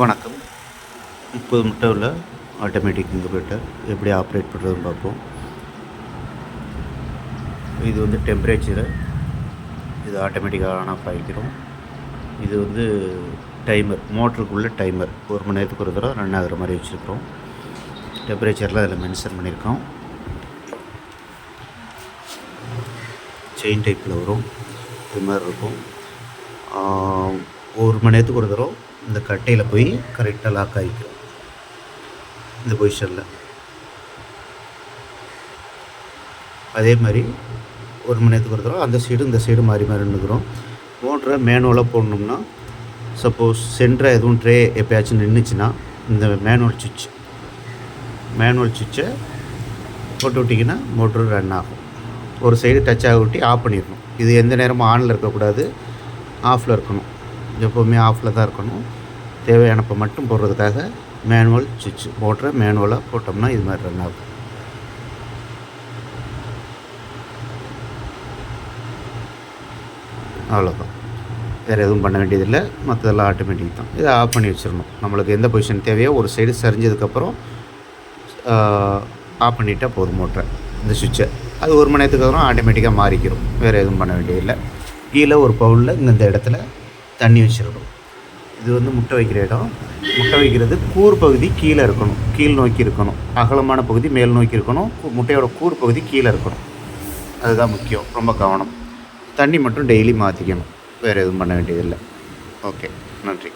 வணக்கம். முப்பது மட்டும் உள்ள ஆட்டோமேட்டிக் இன்குபேட்டர் எப்படி ஆப்ரேட் பண்ணுறதுன்னு பார்ப்போம். இது வந்து டெம்பரேச்சரு இது ஆட்டோமேட்டிக்காக ஆன் ஆஃப் ஆகிக்கிறோம் இது வந்து டைமர் மோட்டருக்குள்ளே டைமர் ஒரு மணி நேரத்துக்கு ஒரு தடவை ரன் ஆகிற மாதிரி வச்சுருக்கிறோம். டெம்பரேச்சர்லாம் அதில் மென்ஷன் பண்ணியிருக்கோம். செயின் டைப்பில் வரும். இது மாதிரி இருக்கும். ஒரு மணி நேரத்துக்கு ஒரு தடவை இந்த கட்டையில் போய் கரெக்டாக லாக் ஆகிக்கிறோம். இந்த பொசிஷனில் அதே மாதிரி ஒரு மணி நேரத்துக்கு ஒரு தடவை அந்த சைடு இந்த சைடு மாறி மாறி நின்றுக்கிறோம் மோட்டரை மேனுவலாக போடணும்னா சப்போஸ் சென்டராக எதுவும் ட்ரே எப்பயாச்சும் நின்றுச்சுன்னா இந்த மேனுவல் சுவிட்ச் மேனுவல் சுவிட்சை போட்டு விட்டிங்கன்னா மோட்ரு ரன் ஆகும். ஒரு சைடு டச் ஆக விட்டி ஆஃப் பண்ணிடணும். இது எந்த நேரமும் ஆனில் இருக்கக்கூடாது. ஆஃபில் இருக்கணும். எப்போவுமே ஆஃபில் தான் இருக்கணும். தேவையானப்போ மட்டும் போடுறதுக்காக மேனுவல் சுவிட்ச் மோட்டரை மேனுவலாக போட்டோம்னா இது மாதிரி ரன் ஆகும். அவ்வளோதான் வேறு எதுவும் பண்ண வேண்டியதில்லை. மற்றதெல்லாம் ஆட்டோமேட்டிக் தான். இதை ஆஃப் பண்ணி வச்சிடணும். நம்மளுக்கு எந்த பொசிஷன் தேவையோ ஒரு சைடு சரிஞ்சதுக்கப்புறம் ஆஃப் பண்ணிட்டால் போதும் மோட்டரை இந்த சுவிட்சை அது ஒரு மணி நேரத்துக்கு அப்புறம் ஆட்டோமேட்டிக்காக மாறிக்கிறோம் வேறு எதுவும் பண்ண வேண்டியதில்லை. கீழே ஒரு பவுலில் இந்த இடத்துல தண்ணி வச்சிடணும் இது வந்து முட்டை வைக்கிற இடம். முட்டை வைக்கிறது கூர் பகுதி கீழே இருக்கணும். கீழ் நோக்கி இருக்கணும். அகலமான பகுதி மேல் நோக்கி இருக்கணும். முட்டையோட கூர் பகுதி கீழே இருக்கணும். அதுதான் முக்கியம். ரொம்ப கவனம். தண்ணி மட்டும் டெய்லி மாற்றிக்கணும் வேறு எதுவும் பண்ண வேண்டியதில்லை. ஓகே நன்றி.